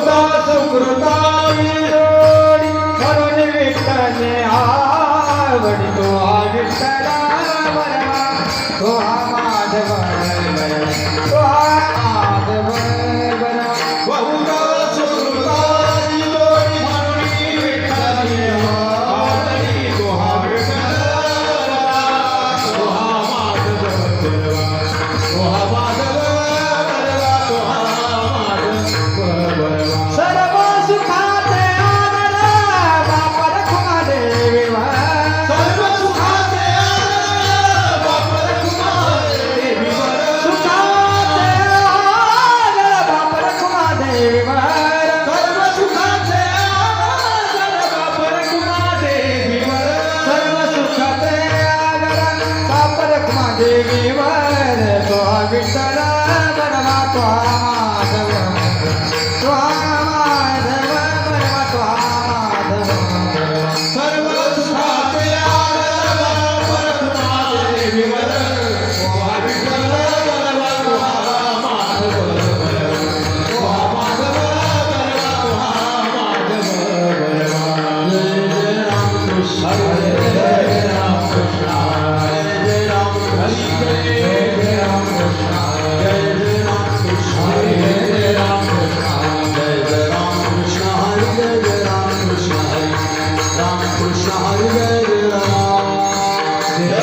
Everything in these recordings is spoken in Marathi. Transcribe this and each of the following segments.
संस्कृता सुकृता विरोडी खरोने विठ्ठल आवडतो हा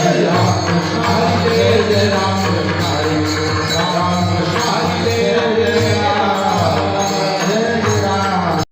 Jai Ram, Hare Ram.